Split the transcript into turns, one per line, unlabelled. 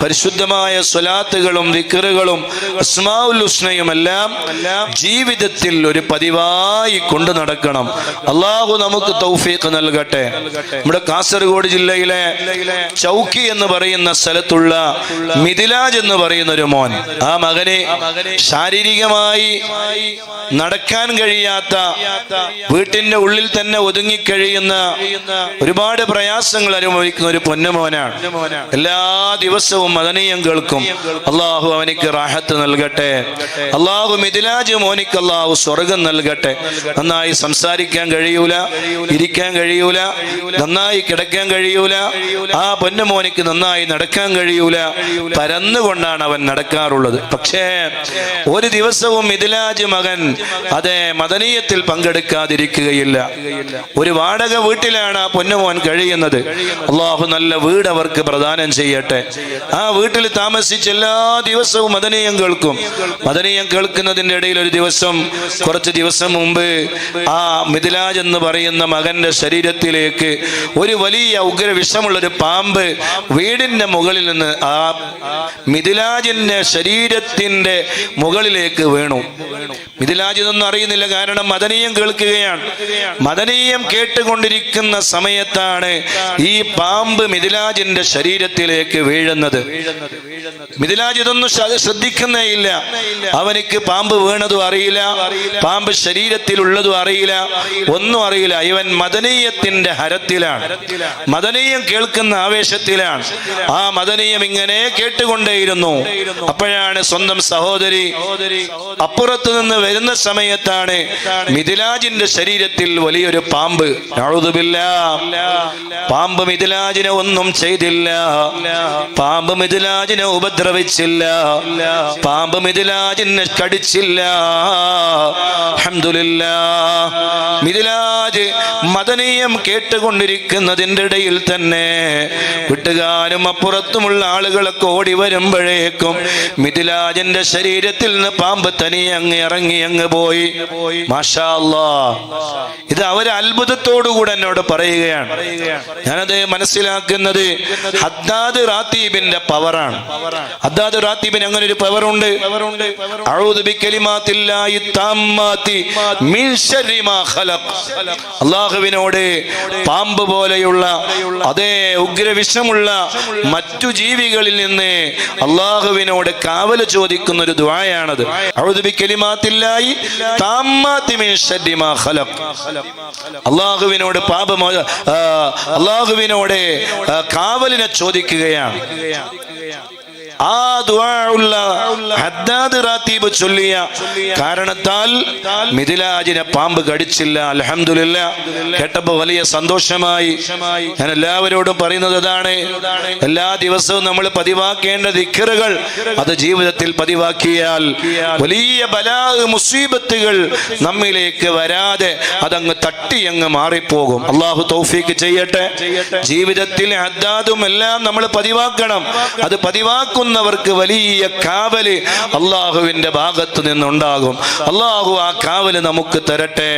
പരിശുദ്ധമായ സ്വലാത്തുകളും വിക്കറുകളും അസ്മാഉൽ ഹുസ്നയും എല്ലാം ജീവിതത്തിൽ ഒരു പതിവായി കൊണ്ടു നടക്കണം. അള്ളാഹു നമുക്ക് തൗഫീഖ് നൽകട്ടെ. നമ്മുടെ കാസർഗോഡ് ജില്ലയിലെ ചൗക്കി എന്ന് പറയുന്ന സ്ഥലത്തുള്ള മിഥിലാജ് എന്ന് പറയുന്ന ഒരു മോൻ ആ മകനെ ശാരീരികമായി നടക്കാൻ കഴിയാത്ത വീട്ടിന്റെ ഉള്ളിൽ തന്നെ ഒതുങ്ങിക്കഴിയുന്ന ഒരുപാട് പ്രയാസങ്ങൾ അനുഭവിക്കുന്ന ഒരു പൊന്നുമോനാണ് എല്ലാ ദിവസവും മദനീയം കേൾക്കും അള്ളാഹു അവനിക്ക് റാഹത്ത് നൽകട്ടെ. അള്ളാഹു മിഥിലാജ് മോനിക്ക് അള്ളാഹു സ്വർഗം നൽകട്ടെ. നന്നായി സംസാരിക്കാൻ കഴിയൂല ഇരിക്കാൻ കഴിയൂല നന്നായി കിടക്കാൻ കഴിയൂല ആ പൊന്നുമോനിക്ക് നന്നായി നടക്കാൻ കഴിയൂല. പരന്നുകൊണ്ടാണ് അവൻ നടക്കാറുള്ളത്. പക്ഷേ ഒരു ദിവസവും മിഥിലാജ് മകൻ അതെ മദനീയത്തിൽ പങ്കെടുക്കാതിരിക്കുകയില്ല. ഒരു വാടക വീട്ടിലാണ് ആ പൊന്നുമോൻ കഴിയുന്നത്. അള്ളാഹു നല്ല വീട് അവർക്ക് പ്രദാനം ചെയ്യട്ടെ. ആ വീട്ടിൽ താമസിച്ച് എല്ലാ ദിവസവും മദനീയം കേൾക്കും. മദനീയം കേൾക്കുന്നതിന്റെ ഇടയിൽ ഒരു ദിവസം കുറച്ച് ദിവസം മുമ്പ് ആ മിഥിലാജ് എന്ന് പറയുന്ന മകന്റെ ശരീരത്തിലേക്ക് ഒരു വലിയ ഉഗ്ര വിഷമുള്ള ഒരു പാമ്പ് വീടിന്റെ മുകളിൽ നിന്ന് ആ മിഥിലാജിന്റെ ശരീരത്തിന്റെ മുകളിലേക്ക് വീണു. മിഥിലാജ് ഇതൊന്നും അറിയുന്നില്ല കാരണം മദനീയം കേൾക്കുകയാണ്. മദനീയം കേട്ടുകൊണ്ടിരിക്കുന്ന സമയത്താണ് ഈ പാമ്പ് മിഥിലാജിന്റെ ശരീരത്തിലേക്ക് വീഴുന്നത്. മിഥിലാജ് ഇതൊന്നും ശ്രദ്ധിക്കുന്നേ ഇല്ല അവനിക്ക് പാമ്പ് വീണതും അറിയില്ല. പാമ്പ് ശരീരത്തിലുള്ളതും അറിയില്ല. ഒന്നും അറിയില്ല. ഇവൻ മദനീയത്തിന്റെ ഹരത്തിലാണ്. മദനീയം കേൾക്കുന്ന ആവേശത്തിലാണ്. ആ മദനീയം ഇങ്ങനെ കേട്ടുകൊണ്ടേയിരുന്നു. അപ്പോഴാണ് സ്വന്തം സഹോദരി അപ്പുറത്ത് നിന്ന് വരുന്ന സമയത്താണ് മിഥിലാജിന്റെ ശരീരത്തിൽ വലിയൊരു പാമ്പ്. പാമ്പ് മിഥിലാജിനെ ഒന്നും ചെയ്തില്ല. പാമ്പ് മിഥുലാജിനെ ഉപദ്രവിച്ചില്ല. പാമ്പ് മിഥുലാജിനെ കടിച്ചില്ല. അൽഹംദുലില്ലാ. മിഥുലാജ് മദനീയം കേട്ടുകൊണ്ടിരിക്കുന്നതിന്റെ ഇടയിൽ തന്നെ വീട്ടുകാരും അപ്പുറത്തുമുള്ള ആളുകളൊക്കെ ഓടി വരുമ്പോഴേക്കും മിഥുലാജിന്റെ ശരീരത്തിൽ നിന്ന് പാമ്പ് തനിയെ അങ്ങ് ഇറങ്ങി അങ്ങ് പോയി. മാഷാ. ഇത് അവർ അത്ഭുതത്തോടുകൂടെ എന്നോട് പറയുകയാണ്. ഞാനത് മനസ്സിലാക്കുന്നത് ഹദ്ദാദ് റാത്തീബിന്റെ പവറാണ്. ഹദ്ദാദ് റാത്തീബിന് അങ്ങനെ ഒരു പവറുണ്ട്? അല്ലാഹുവിനോട് പാമ്പ് പോലെയുള്ള അതേ ഉഗ്രവിഷമുള്ള മറ്റു ജീവികളിൽ നിന്ന് അള്ളാഹുവിനോട് കാവൽ ചോദിക്കുന്ന ഒരു ദ്വായാണത് അള്ളാഹുവിനോട് പാപമോ അള്ളാഹുവിനോട് ആ, കാവലിനെ ചോദിക്കുകയാണ്. ആ ദുആഉള്ള ഹദ്ദാദ് റാത്തീബ് ചൊല്ലിയ കാരണത്താൽ മിഥിലാജിനെ പാമ്പ് കടിച്ചില്ല. അൽഹംദുലില്ല. കേട്ടപ്പോ വലിയ സന്തോഷമായി. ഞാൻ എല്ലാവരോടും പറയുന്നത് അതാണ് എല്ലാ ദിവസവും നമ്മൾ പതിവാക്കേണ്ട ദിക്കറുകൾ അത് ജീവിതത്തിൽ പതിവാക്കിയാൽ വലിയ ബലാ മുസീബത്തുകൾ നമ്മിലേക്ക് വരാതെ അതങ്ങ് തട്ടി അങ്ങ് മാറിപ്പോകും. അള്ളാഹു തൗഫീക്ക് ചെയ്യട്ടെ. ജീവിതത്തിൽ ഹദ്ദാദും എല്ലാം നമ്മൾ പതിവാക്കണം. അത് പതിവാക്കുന്നവർക്ക് വലിയ കാവൽ അള്ളാഹുവിന്റെ ഭാഗത്ത് നിന്നുണ്ടാകും. അള്ളാഹു ആ കാവൽ നമുക്ക് തരട്ടെ.